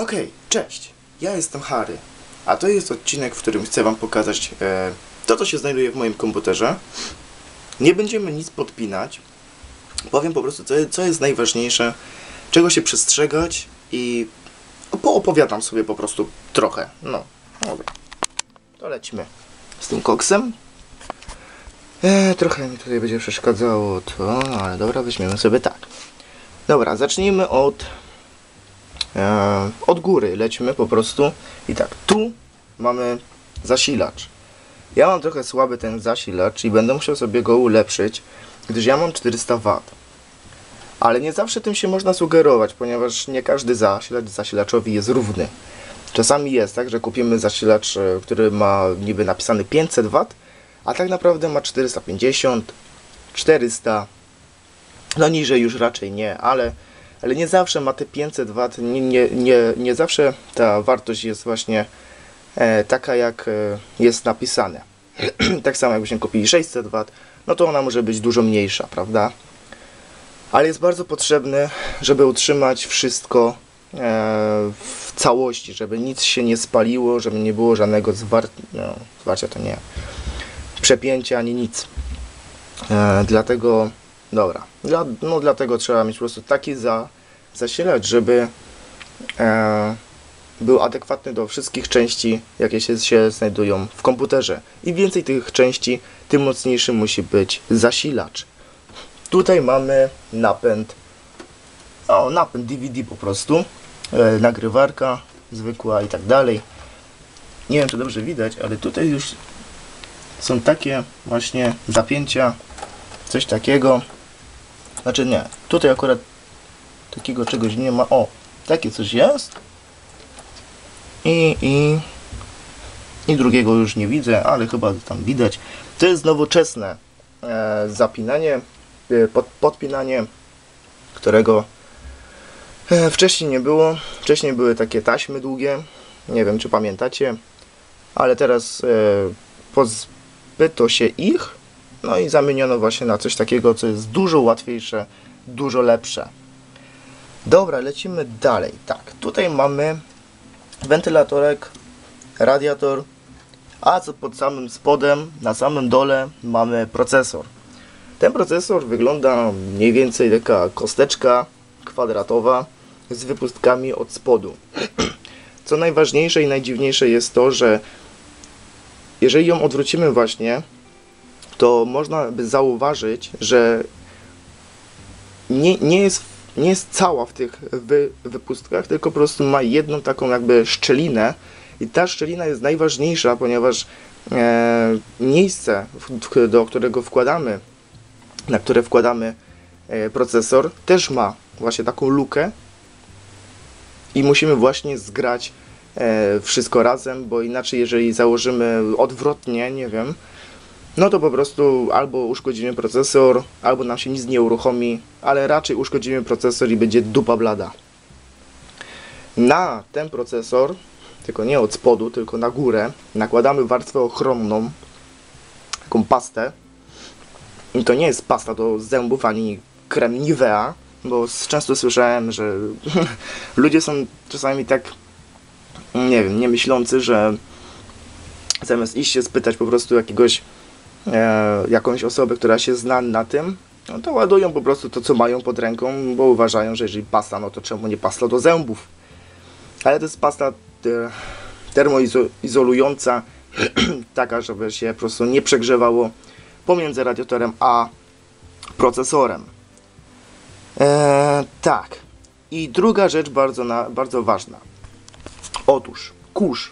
Okej, cześć. Ja jestem Harry, a to jest odcinek, w którym chcę Wam pokazać e, to, co się znajduje w moim komputerze. Nie będziemy nic podpinać. Powiem po prostu, co, co jest najważniejsze, czego się przestrzegać i poopowiadam sobie po prostu trochę. No, dobra. To lecimy z tym koksem. E, trochę mi tutaj będzie przeszkadzało to, ale dobra, weźmiemy sobie tak. Dobra, zacznijmy od od góry lecimy po prostu i tak, tu mamy zasilacz. Ja mam trochę słaby ten zasilacz i będę musiał sobie go ulepszyć, gdyż ja mam 400 W. Ale nie zawsze tym się można sugerować, ponieważ nie każdy zasilacz zasilaczowi jest równy. Czasami jest tak, że kupimy zasilacz, e, który ma niby napisany 500 W, a tak naprawdę ma 450, 400, no niżej już raczej nie, ale ale nie zawsze ma te 500 W, nie, nie, nie, nie zawsze ta wartość jest właśnie e, taka, jak e, jest napisane. tak samo jakbyśmy kupili 600 W, no to ona może być dużo mniejsza, prawda? Ale jest bardzo potrzebny, żeby utrzymać wszystko e, w całości, żeby nic się nie spaliło, żeby nie było żadnego zwar no, zwarcia, to nie, przepięcia ani nic. E, dlatego Dobra, Dla, no dlatego trzeba mieć po prostu taki za, zasilacz, żeby e, był adekwatny do wszystkich części, jakie się, się znajdują w komputerze. Im więcej tych części, tym mocniejszy musi być zasilacz. Tutaj mamy napęd, o napęd DVD po prostu, e, nagrywarka zwykła i tak dalej. Nie wiem czy dobrze widać, ale tutaj już są takie właśnie zapięcia, coś takiego. Znaczy nie, tutaj akurat takiego czegoś nie ma. O, takie coś jest. I, i, i drugiego już nie widzę, ale chyba tam widać. To jest nowoczesne e, zapinanie, e, pod, podpinanie, którego e, wcześniej nie było. Wcześniej były takie taśmy długie, nie wiem czy pamiętacie, ale teraz e, pozbyto się ich no i zamieniono właśnie na coś takiego, co jest dużo łatwiejsze, dużo lepsze. Dobra, lecimy dalej. Tak, tutaj mamy wentylatorek, radiator, a co pod samym spodem, na samym dole mamy procesor. Ten procesor wygląda mniej więcej taka kosteczka kwadratowa z wypustkami od spodu. Co najważniejsze i najdziwniejsze jest to, że jeżeli ją odwrócimy właśnie, to można by zauważyć, że nie, nie, jest, nie jest cała w tych wy, wypustkach, tylko po prostu ma jedną taką jakby szczelinę i ta szczelina jest najważniejsza, ponieważ e, miejsce, w, do którego wkładamy, na które wkładamy e, procesor, też ma właśnie taką lukę i musimy właśnie zgrać e, wszystko razem, bo inaczej jeżeli założymy odwrotnie, nie wiem, no to po prostu albo uszkodzimy procesor, albo nam się nic nie uruchomi, ale raczej uszkodzimy procesor i będzie dupa blada. Na ten procesor, tylko nie od spodu, tylko na górę, nakładamy warstwę ochronną, taką pastę. I to nie jest pasta do zębów ani krem Nivea, bo często słyszałem, że ludzie są czasami tak, nie wiem, niemyślący, że zamiast iść się spytać po prostu jakiegoś e, jakąś osobę, która się zna na tym, no to ładują po prostu to, co mają pod ręką, bo uważają, że jeżeli pasta, no to czemu nie pasta do zębów? Ale to jest pasta te, termoizolująca, taka, żeby się po prostu nie przegrzewało pomiędzy radiatorem a procesorem. E, tak. I druga rzecz bardzo, na, bardzo ważna. Otóż, kurz.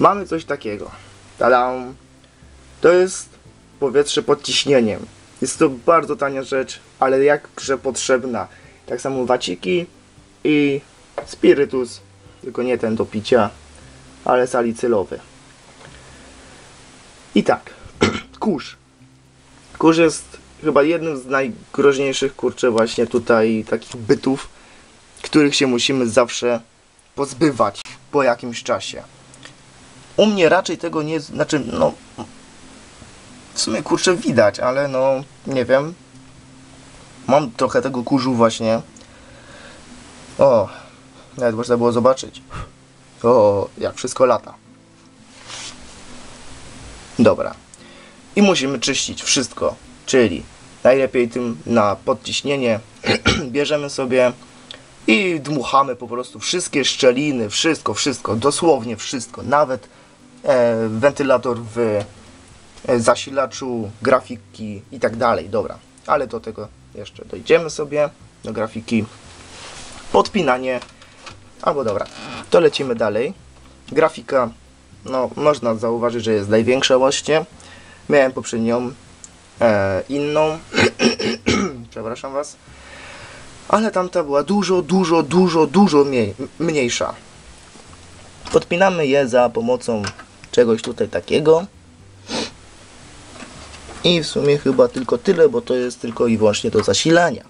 Mamy coś takiego. Tadam! To jest powietrze pod ciśnieniem. Jest to bardzo tania rzecz, ale jakże potrzebna. Tak samo waciki i spirytus, tylko nie ten do picia, ale salicylowy. I tak, kurz. Kurz jest chyba jednym z najgroźniejszych, kurczę, właśnie tutaj takich bytów, których się musimy zawsze pozbywać po jakimś czasie. U mnie raczej tego nie, znaczy, no, w sumie kurczę widać, ale no nie wiem. Mam trochę tego kurzu właśnie. O, Nawet można było zobaczyć. O, jak wszystko lata. Dobra. I musimy czyścić wszystko, czyli najlepiej tym na podciśnienie bierzemy sobie i dmuchamy po prostu wszystkie szczeliny, wszystko, wszystko, dosłownie wszystko, nawet e, wentylator w zasilaczu, grafiki i tak dalej. Dobra, ale do tego jeszcze dojdziemy sobie, do grafiki. Podpinanie, albo dobra, to lecimy dalej. Grafika, no można zauważyć, że jest największa właśnie. Miałem poprzednią e, inną, przepraszam Was, ale tamta była dużo, dużo, dużo, dużo mniej, mniejsza. Podpinamy je za pomocą czegoś tutaj takiego. I w sumie chyba tylko tyle, bo to jest tylko i wyłącznie do zasilania.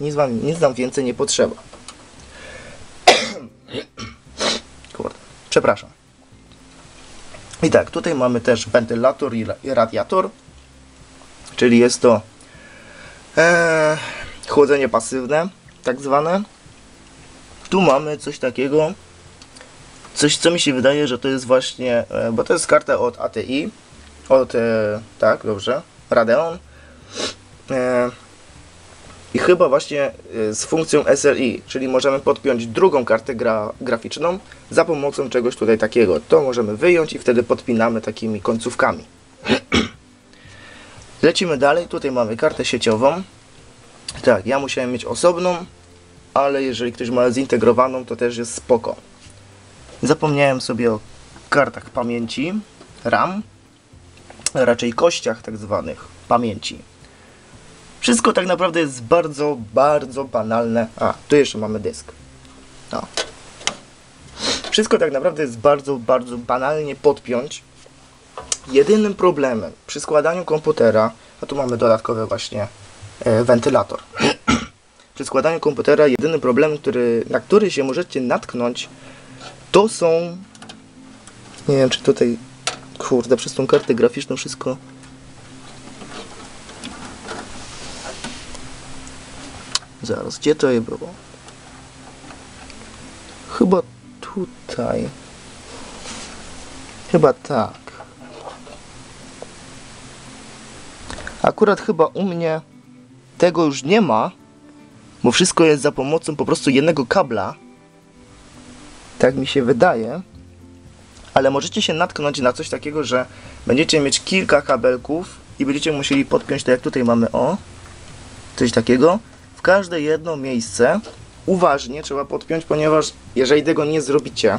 Nic, wam, nic nam więcej nie potrzeba. Kurde, przepraszam. I tak, tutaj mamy też wentylator i ra- i radiator, czyli jest to e, chłodzenie pasywne, tak zwane. Tu mamy coś takiego, coś co mi się wydaje, że to jest właśnie, e, bo to jest karta od ATI, od, e, tak, dobrze, Radeon. E, I chyba właśnie e, z funkcją SLI, czyli możemy podpiąć drugą kartę gra, graficzną za pomocą czegoś tutaj takiego. To możemy wyjąć i wtedy podpinamy takimi końcówkami. Lecimy dalej, tutaj mamy kartę sieciową. Tak, ja musiałem mieć osobną, ale jeżeli ktoś ma zintegrowaną, to też jest spoko. Zapomniałem sobie o kartach pamięci RAM, raczej kościach tak zwanych pamięci. Wszystko tak naprawdę jest bardzo, bardzo banalne. A, tu jeszcze mamy dysk. No. Wszystko tak naprawdę jest bardzo, bardzo banalnie podpiąć. Jedynym problemem przy składaniu komputera, a tu mamy dodatkowy właśnie e, wentylator. przy składaniu komputera jedyny problem, który, na który się możecie natknąć, to są... Nie wiem, czy tutaj... Kurde, przez tą kartę graficzną wszystko... Zaraz, gdzie to je było? Chyba tutaj. Chyba tak. Akurat chyba u mnie tego już nie ma, bo wszystko jest za pomocą po prostu jednego kabla. Tak mi się wydaje. Ale możecie się natknąć na coś takiego, że będziecie mieć kilka kabelków i będziecie musieli podpiąć, tak jak tutaj mamy, o, coś takiego. W każde jedno miejsce uważnie trzeba podpiąć, ponieważ jeżeli tego nie zrobicie,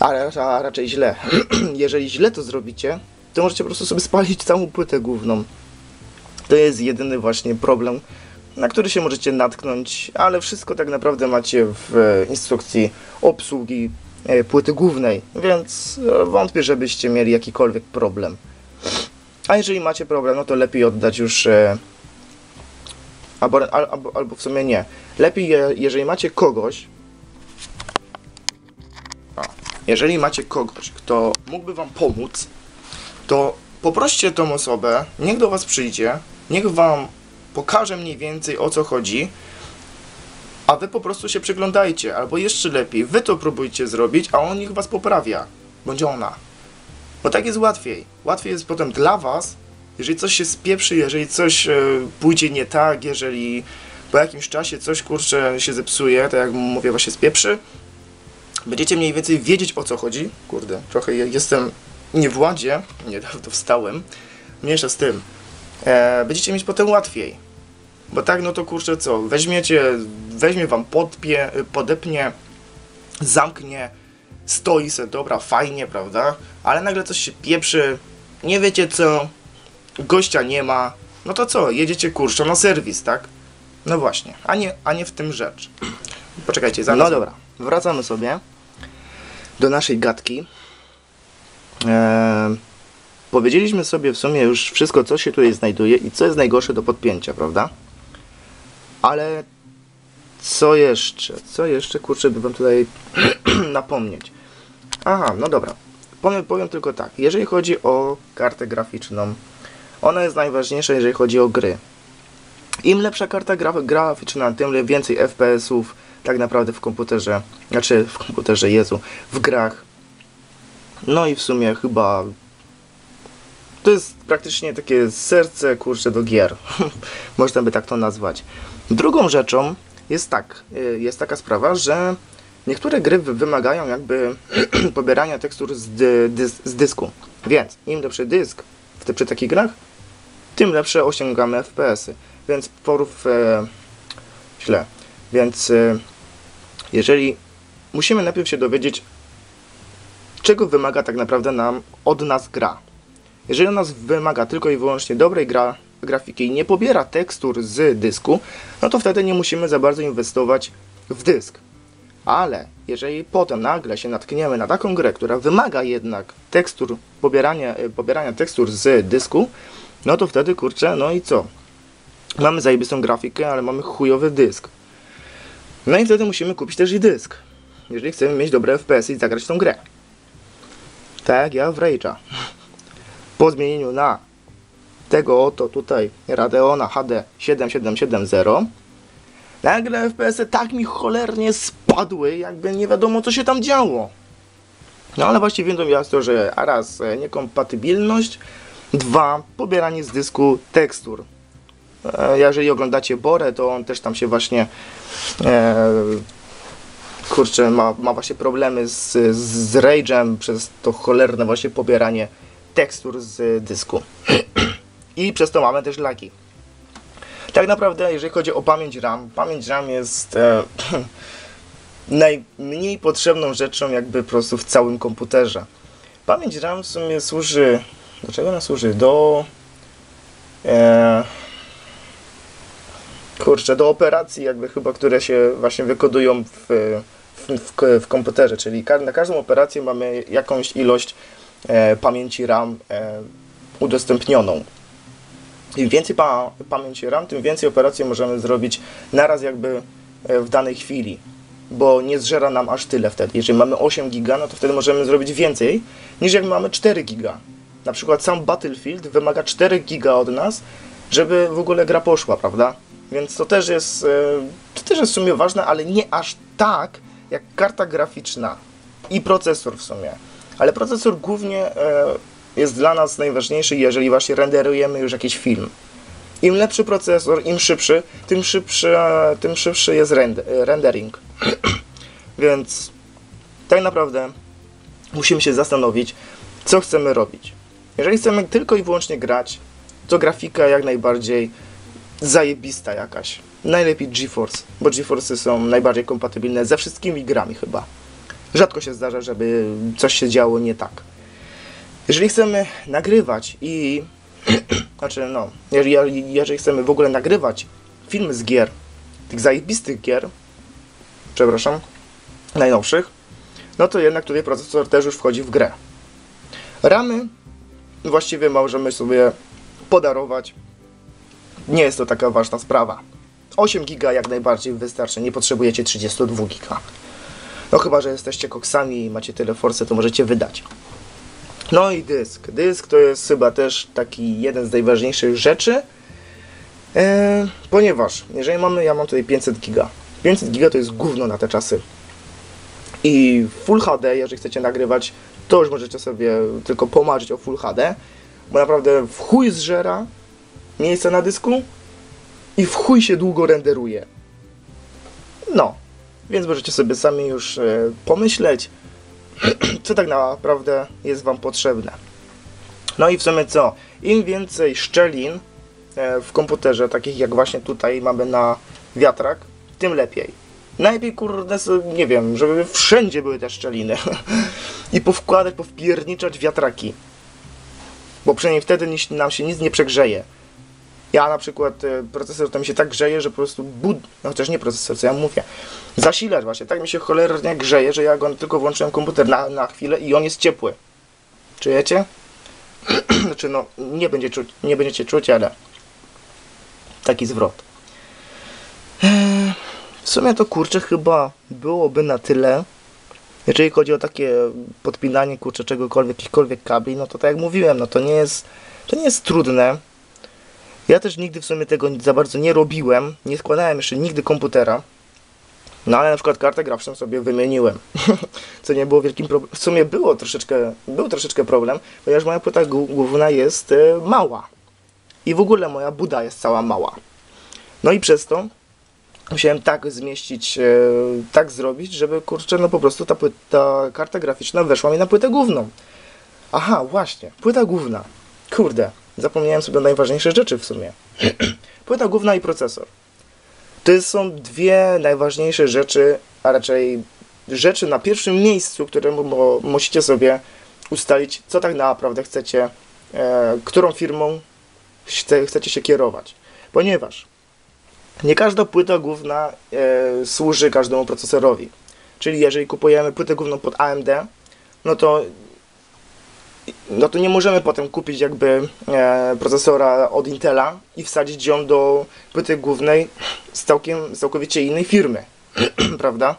a, raczej źle, jeżeli źle to zrobicie, to możecie po prostu sobie spalić całą płytę główną. To jest jedyny właśnie problem, na który się możecie natknąć, ale wszystko tak naprawdę macie w instrukcji obsługi płyty głównej, więc e, wątpię, żebyście mieli jakikolwiek problem. A jeżeli macie problem, no to lepiej oddać już e, albo, albo, albo w sumie nie. Lepiej, je- jeżeli macie kogoś, jeżeli macie kogoś, kto mógłby wam pomóc, to poproście tą osobę, niech do was przyjdzie, niech wam pokaże mniej więcej o co chodzi, a wy po prostu się przyglądajcie, albo jeszcze lepiej, wy to próbujcie zrobić, a on niech was poprawia, bądź ona. Bo tak jest łatwiej. Łatwiej jest potem dla was, jeżeli coś się spieprzy, jeżeli coś e, pójdzie nie tak, jeżeli po jakimś czasie coś kurczę się zepsuje, tak jak mówię, właśnie spieprzy, będziecie mniej więcej wiedzieć o co chodzi. Kurde, trochę je- jestem nie w ładzie, niedawno wstałem, mniejsza z tym. E, będziecie mieć potem łatwiej. Bo tak, no to kurczę co, weźmiecie, weźmie wam podpie, podepnie, zamknie, stoi se, dobra, fajnie, prawda? Ale nagle coś się pieprzy, nie wiecie co, gościa nie ma, no to co, jedziecie kurczę na serwis, tak? No właśnie, a nie, a nie w tym rzecz. Poczekajcie, zaraz. No dobra, wracamy sobie do naszej gadki. Eee, powiedzieliśmy sobie w sumie już wszystko, co się tutaj znajduje i co jest najgorsze do podpięcia, prawda? Ale co jeszcze? Co jeszcze, kurczę, by wam tutaj napomnieć? Aha, no dobra. Powiem, powiem tylko tak. Jeżeli chodzi o kartę graficzną, ona jest najważniejsza, jeżeli chodzi o gry. Im lepsza karta gra, graficzna, tym więcej FPS-ów, tak naprawdę w komputerze, znaczy w komputerze, Jezu, w grach. No i w sumie chyba to jest praktycznie takie serce, kurczę, do gier. Można by tak to nazwać. Drugą rzeczą jest tak, y, jest taka sprawa, że niektóre gry wy- wymagają jakby pobierania tekstur z, dy, dys, z dysku. Więc im lepszy dysk w te, przy takich grach, tym lepsze osiągamy FPS-y. Więc porów e, źle. Więc e, jeżeli musimy najpierw się dowiedzieć, czego wymaga tak naprawdę nam od nas gra. Jeżeli ona nas wymaga tylko i wyłącznie dobrej gra, grafiki i nie pobiera tekstur z dysku, no to wtedy nie musimy za bardzo inwestować w dysk. Ale jeżeli potem nagle się natkniemy na taką grę, która wymaga jednak tekstur, pobierania, e, pobierania tekstur z dysku, no to wtedy kurczę, no i co? Mamy zajebistą grafikę, ale mamy chujowy dysk. No i wtedy musimy kupić też i dysk. Jeżeli chcemy mieć dobre FPS i zagrać tą grę. Tak jak ja w Rage'a. Po zmienieniu na tego oto tutaj Radeona HD 7770 nagle FPS-y tak mi cholernie spadły, jakby nie wiadomo co się tam działo. No ale właściwie to jest to, że raz e, niekompatybilność, dwa pobieranie z dysku tekstur. E, Jeżeli oglądacie Borę, to on też tam się właśnie e, kurczę, ma, ma właśnie problemy z, z Rage'em przez to cholerne właśnie pobieranie tekstur z dysku. I przez to mamy też lagi. Tak naprawdę, jeżeli chodzi o pamięć RAM, pamięć RAM jest e, najmniej potrzebną rzeczą jakby po prostu w całym komputerze. Pamięć RAM w sumie służy, do czego ona służy? Do e, kurczę, do operacji jakby chyba, które się właśnie wykodują w, w, w, w komputerze, czyli na każdą operację mamy jakąś ilość e, pamięci RAM e, udostępnioną. Im więcej pa pamięci RAM, tym więcej operacji możemy zrobić naraz jakby e, w danej chwili, bo nie zżera nam aż tyle wtedy. Jeżeli mamy 8 giga, no to wtedy możemy zrobić więcej niż jak mamy 4 giga. Na przykład sam Battlefield wymaga 4 giga od nas, żeby w ogóle gra poszła, prawda? Więc to też jest, e, to też jest w sumie ważne, ale nie aż tak jak karta graficzna i procesor w sumie. Ale procesor głównie e, jest dla nas najważniejszy, jeżeli właśnie renderujemy już jakiś film. Im lepszy procesor, im szybszy, tym szybszy, tym szybszy jest rend rendering. Więc tak naprawdę musimy się zastanowić, co chcemy robić. Jeżeli chcemy tylko i wyłącznie grać, to grafika jak najbardziej zajebista jakaś. Najlepiej GeForce, bo GeForce są najbardziej kompatybilne ze wszystkimi grami chyba. Rzadko się zdarza, żeby coś się działo nie tak. Jeżeli chcemy nagrywać i... znaczy no, jeżeli, jeżeli chcemy w ogóle nagrywać filmy z gier, tych zajebistych gier, przepraszam, najnowszych, no to jednak tutaj procesor też już wchodzi w grę. Ramy właściwie możemy sobie podarować. Nie jest to taka ważna sprawa. 8 giga jak najbardziej wystarczy, nie potrzebujecie 32 giga. No chyba, że jesteście koksami i macie tyle force, to możecie wydać. No i dysk. Dysk to jest chyba też taki jeden z najważniejszych rzeczy, e, ponieważ jeżeli mamy, ja mam tutaj 500 giga. 500 giga to jest gówno na te czasy. I Full HD, jeżeli chcecie nagrywać, to już możecie sobie tylko pomarzyć o Full HD, bo naprawdę w chuj zżera miejsce na dysku i w chuj się długo renderuje. No, więc możecie sobie sami już e, pomyśleć, co tak naprawdę jest Wam potrzebne. No i w sumie co? Im więcej szczelin e, w komputerze, takich jak właśnie tutaj mamy na wiatrak, tym lepiej. Najlepiej, kurde, nie wiem, żeby wszędzie były te szczeliny. I powkładać, powpierniczać wiatraki. Bo przynajmniej wtedy nam się nic nie przegrzeje. Ja na przykład e, procesor to mi się tak grzeje, że po prostu bud... No chociaż nie procesor, co ja mówię. Zasilacz właśnie, tak mi się cholernie grzeje, że ja go tylko włączyłem komputer na, na chwilę i on jest ciepły. Czujecie? znaczy no, nie, będzie czuć, nie będziecie czuć, ale taki zwrot. Eee, W sumie to kurczę chyba byłoby na tyle. Jeżeli chodzi o takie podpinanie kurczę czegokolwiek, jakichkolwiek kabli, no to tak jak mówiłem, no to nie jest, to nie jest trudne. Ja też nigdy w sumie tego za bardzo nie robiłem. Nie składałem jeszcze nigdy komputera. No ale na przykład kartę graficzną sobie wymieniłem, co nie było wielkim problemem. W sumie było troszeczkę, był troszeczkę problem, ponieważ moja płyta główna jest e, mała. I w ogóle moja buda jest cała mała. No i przez to musiałem tak zmieścić, e, tak zrobić, żeby kurczę, no po prostu ta, pły- ta karta graficzna weszła mi na płytę główną. Aha, właśnie, płyta główna. Kurde, zapomniałem sobie o najważniejszych rzeczy w sumie. płyta główna i procesor. To są dwie najważniejsze rzeczy, a raczej rzeczy na pierwszym miejscu, które musicie sobie ustalić, co tak naprawdę chcecie, e, którą firmą chce, chcecie się kierować. Ponieważ nie każda płyta główna e, służy każdemu procesorowi. Czyli jeżeli kupujemy płytę główną pod AMD, no to no to nie możemy potem kupić jakby e, procesora od Intela i wsadzić ją do płyty głównej z całkiem, całkowicie innej firmy, prawda?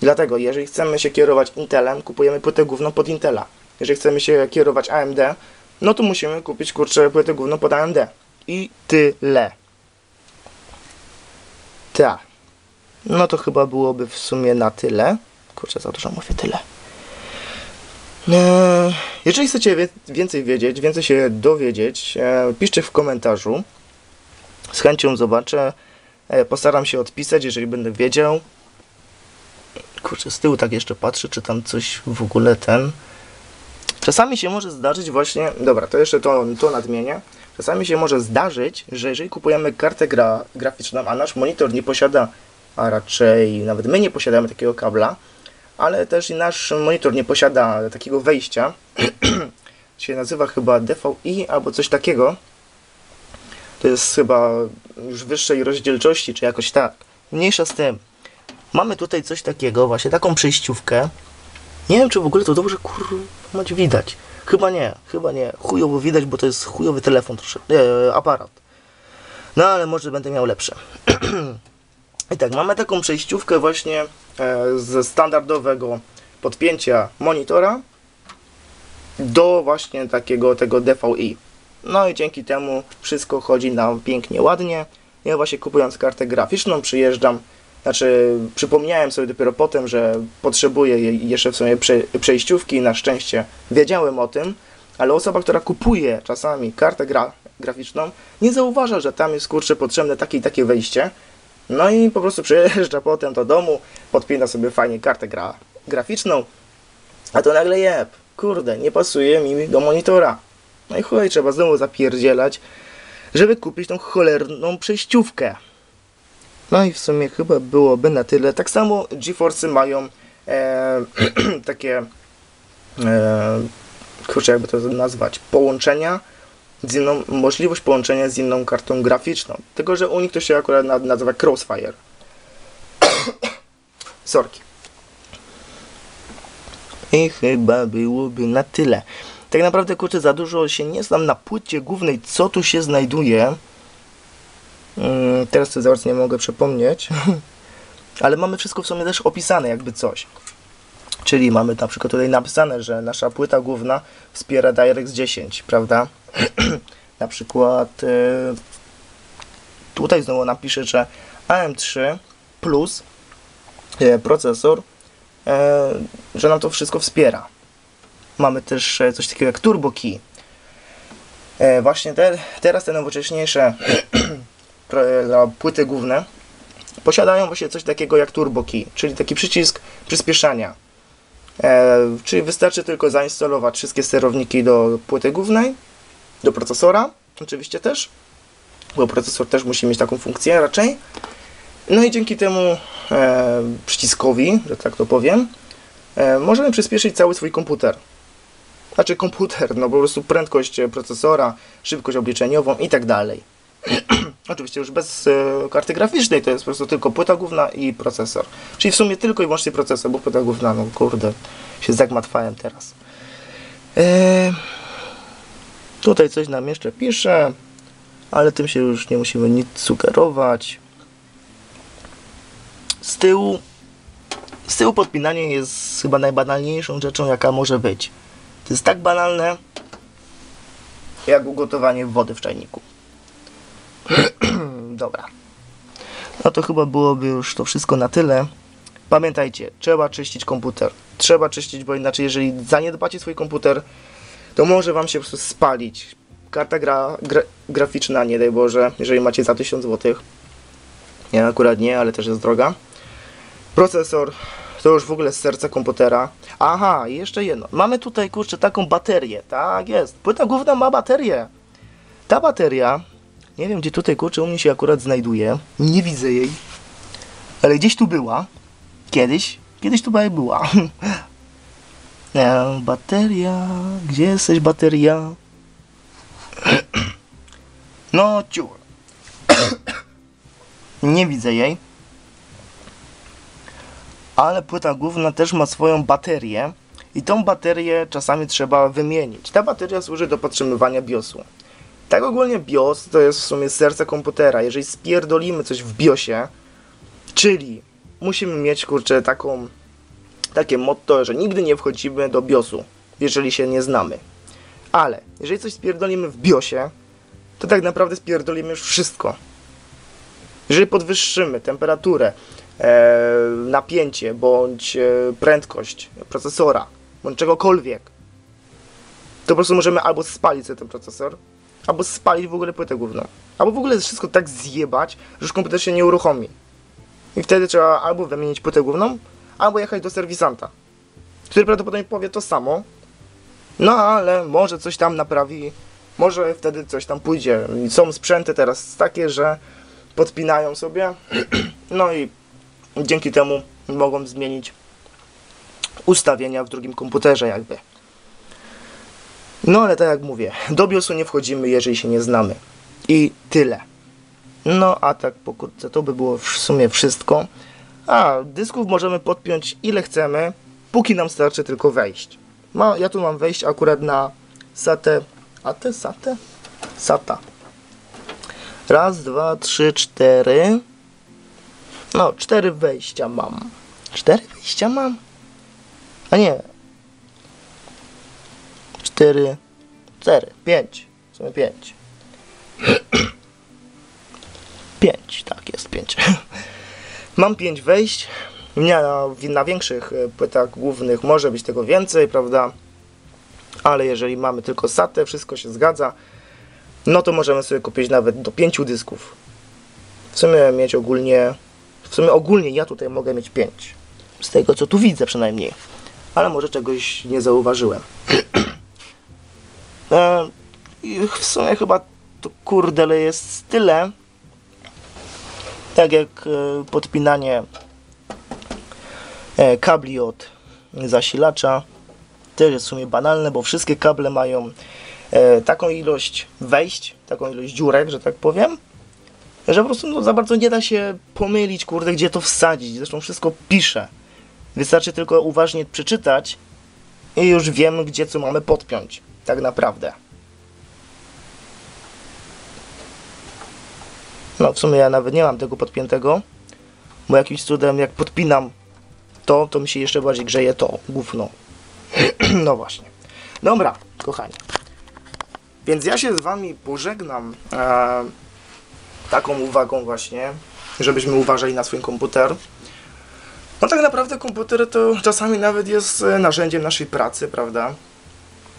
Dlatego, jeżeli chcemy się kierować Intelem, kupujemy płytę główną pod Intela. Jeżeli chcemy się kierować AMD, no to musimy kupić, kurczę, płytę główną pod AMD. I tyle. Tak. No to chyba byłoby w sumie na tyle. Kurczę, za dużo mówię tyle. Eee, Jeżeli chcecie więcej wiedzieć, więcej się dowiedzieć, e, piszcie w komentarzu. Z chęcią zobaczę. E, Postaram się odpisać, jeżeli będę wiedział. Kurczę, z tyłu tak jeszcze patrzę, czy tam coś w ogóle ten. Czasami się może zdarzyć właśnie. Dobra, to jeszcze to, to nadmienię. Czasami się może zdarzyć, że jeżeli kupujemy kartę gra, graficzną, a nasz monitor nie posiada, a raczej nawet my nie posiadamy takiego kabla, ale też i nasz monitor nie posiada takiego wejścia, się nazywa chyba DVI albo coś takiego. To jest chyba już wyższej rozdzielczości, czy jakoś tak. Mniejsza z tym. Mamy tutaj coś takiego, właśnie taką przejściówkę. Nie wiem, czy w ogóle to dobrze kurwa widać. Chyba nie, chyba nie. Chujowo widać, bo to jest chujowy telefon troszeczkę, e, aparat. No ale może będę miał lepsze. I tak, mamy taką przejściówkę właśnie e, ze standardowego podpięcia monitora do właśnie takiego tego DVI. No i dzięki temu wszystko chodzi nam pięknie, ładnie. Ja właśnie kupując kartę graficzną przyjeżdżam, znaczy przypomniałem sobie dopiero potem, że potrzebuję jeszcze w sumie prze, przejściówki. Na szczęście wiedziałem o tym, ale osoba, która kupuje czasami kartę gra, graficzną, nie zauważa, że tam jest kurczę potrzebne takie i takie wejście. No i po prostu przyjeżdża potem do domu, podpina sobie fajnie kartę gra, graficzną, a to nagle jeb, kurde, nie pasuje mi do monitora. No i chuj, trzeba znowu zapierdzielać, żeby kupić tą cholerną przejściówkę. No i w sumie chyba byłoby na tyle. Tak samo GeForce mają e, takie, e, kurczę jakby to nazwać, połączenia z inną, możliwość połączenia z inną kartą graficzną. Tylko, że u nich to się akurat na- nazywa Crossfire. Sorki. I chyba byłoby na tyle. Tak naprawdę, kurczę, za dużo się nie znam na płycie głównej, co tu się znajduje. Mm, teraz to zaraz nie mogę przypomnieć. Ale mamy wszystko w sumie też opisane, jakby coś. Czyli mamy na przykład tutaj napisane, że nasza płyta główna wspiera DirectX 10, prawda? na przykład e, tutaj znowu napiszę, że AM3 plus e, procesor, e, że nam to wszystko wspiera. Mamy też coś takiego jak Turbo Key. Właśnie te, teraz te nowocześniejsze pro- płyty główne posiadają właśnie coś takiego jak Turbo Key, czyli taki przycisk przyspieszania. E, czyli wystarczy tylko zainstalować wszystkie sterowniki do płyty głównej, do procesora, oczywiście też, bo procesor też musi mieć taką funkcję raczej. No i dzięki temu e, przyciskowi, że tak to powiem, e, możemy przyspieszyć cały swój komputer. Znaczy komputer, no po prostu prędkość procesora, szybkość obliczeniową i tak dalej. Oczywiście już bez e, karty graficznej, to jest po prostu tylko płyta główna i procesor. Czyli w sumie tylko i wyłącznie procesor, bo płyta główna, no kurde, się zagmatwałem teraz. E, tutaj coś nam jeszcze pisze, ale tym się już nie musimy nic sugerować. Z tyłu, z tyłu podpinanie jest chyba najbanalniejszą rzeczą, jaka może być. To jest tak banalne, jak ugotowanie wody w czajniku. Dobra. No to chyba byłoby już to wszystko na tyle. Pamiętajcie, trzeba czyścić komputer. Trzeba czyścić, bo inaczej jeżeli zaniedbacie swój komputer, to może wam się po prostu spalić. Karta gra, gra, graficzna, nie daj Boże, jeżeli macie za 1000 zł. Ja akurat nie, ale też jest droga. Procesor to już w ogóle z serca komputera. Aha, jeszcze jedno. Mamy tutaj, kurczę, taką baterię. Tak jest. Płyta główna ma baterię. Ta bateria, nie wiem gdzie tutaj, kurczę, u mnie się akurat znajduje. Nie widzę jej. Ale gdzieś tu była. Kiedyś. Kiedyś tu była. E, bateria. Gdzie jesteś, bateria? No, ciur. Nie widzę jej. Ale płyta główna też ma swoją baterię. I tą baterię czasami trzeba wymienić. Ta bateria służy do podtrzymywania BIOSu. Tak ogólnie BIOS to jest w sumie serce komputera. Jeżeli spierdolimy coś w BIOSie, czyli musimy mieć kurczę taką takie motto, że nigdy nie wchodzimy do BIOSu, jeżeli się nie znamy. Ale jeżeli coś spierdolimy w BIOSie, to tak naprawdę spierdolimy już wszystko. Jeżeli podwyższymy temperaturę, e, napięcie bądź e, prędkość procesora, bądź czegokolwiek, to po prostu możemy albo spalić sobie ten procesor, albo spalić w ogóle płytę główną. Albo w ogóle wszystko tak zjebać, że już komputer się nie uruchomi. I wtedy trzeba albo wymienić płytę główną, albo jechać do serwisanta, który prawdopodobnie powie to samo, no ale może coś tam naprawi, może wtedy coś tam pójdzie. Są sprzęty teraz takie, że podpinają sobie, no i dzięki temu mogą zmienić ustawienia w drugim komputerze jakby. No ale tak jak mówię, do BIOSu nie wchodzimy, jeżeli się nie znamy. I tyle. No a tak pokrótce to by było w sumie wszystko. A dysków możemy podpiąć ile chcemy, póki nam starczy tylko wejść. Ma, ja tu mam wejść akurat na SATę. A te SATę? SATA. Raz, dwa, trzy, cztery. No, cztery wejścia mam. Cztery wejścia mam? A nie. Cztery, cztery, pięć. W sumie pięć. pięć, tak jest, pięć. Mam pięć wejść. Nie, na, na większych e, płytach głównych może być tego więcej, prawda? Ale jeżeli mamy tylko SATę, wszystko się zgadza, no to możemy sobie kupić nawet do pięciu dysków. W sumie mieć ogólnie, w sumie ogólnie ja tutaj mogę mieć pięć. Z tego co tu widzę przynajmniej. Ale może czegoś nie zauważyłem. e, w sumie chyba to kurde jest tyle. Tak jak e, podpinanie e, kabli od zasilacza. Też jest w sumie banalne, bo wszystkie kable mają taką ilość wejść, taką ilość dziurek, że tak powiem, że po prostu no, za bardzo nie da się pomylić, kurde, gdzie to wsadzić. Zresztą wszystko pisze. Wystarczy tylko uważnie przeczytać i już wiemy, gdzie co mamy podpiąć. Tak naprawdę. No, w sumie ja nawet nie mam tego podpiętego, bo jakimś cudem jak podpinam to, to mi się jeszcze bardziej grzeje to, gówno. no właśnie. Dobra, kochani. Więc ja się z wami pożegnam e, taką uwagą właśnie, żebyśmy uważali na swój komputer. No tak naprawdę komputer to czasami nawet jest e, narzędziem naszej pracy, prawda?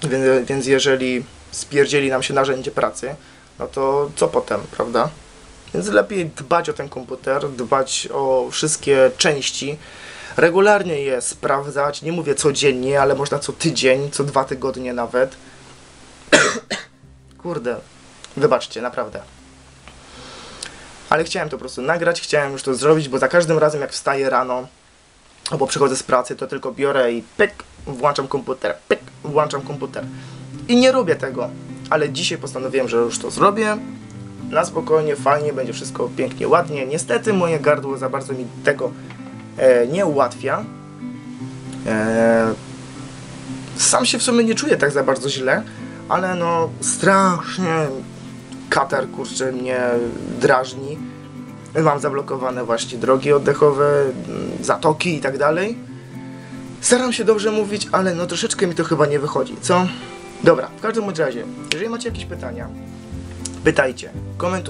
Więc, więc jeżeli spierdzieli nam się narzędzie pracy, no to co potem, prawda? Więc lepiej dbać o ten komputer, dbać o wszystkie części, regularnie je sprawdzać, nie mówię codziennie, ale można co tydzień, co dwa tygodnie nawet. Kurde, wybaczcie, naprawdę. Ale chciałem to po prostu nagrać, chciałem już to zrobić, bo za każdym razem jak wstaję rano, albo przychodzę z pracy, to tylko biorę i pyk, włączam komputer, pyk, włączam komputer. I nie robię tego, ale dzisiaj postanowiłem, że już to zrobię, na spokojnie, fajnie, będzie wszystko pięknie, ładnie. Niestety moje gardło za bardzo mi tego e, nie ułatwia. E, sam się w sumie nie czuję tak za bardzo źle, ale no strasznie katar kurczę mnie drażni. Mam zablokowane właśnie drogi oddechowe, zatoki i tak dalej. Staram się dobrze mówić, ale no troszeczkę mi to chyba nie wychodzi, co? Dobra, w każdym razie, jeżeli macie jakieś pytania, pytajcie. E,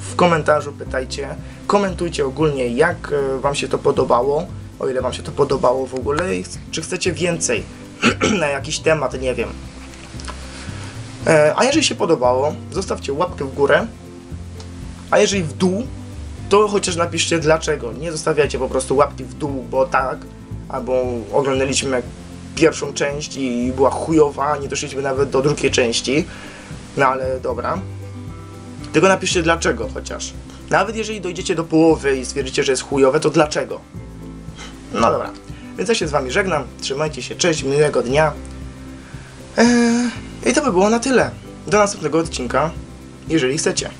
w komentarzu pytajcie. Komentujcie ogólnie, jak e, Wam się to podobało. O ile Wam się to podobało w ogóle. i Czy chcecie więcej na jakiś temat, nie wiem. E, A jeżeli się podobało, zostawcie łapkę w górę. A jeżeli w dół, to chociaż napiszcie dlaczego. Nie zostawiajcie po prostu łapki w dół, bo tak. Albo oglądaliśmy pierwszą część i była chujowa, nie doszliśmy nawet do drugiej części. No ale dobra. Tylko napiszcie dlaczego chociaż. Nawet jeżeli dojdziecie do połowy i stwierdzicie, że jest chujowe, to dlaczego? No dobra. Więc ja się z wami żegnam. Trzymajcie się. Cześć, miłego dnia. Eee, I to by było na tyle. Do następnego odcinka, jeżeli chcecie.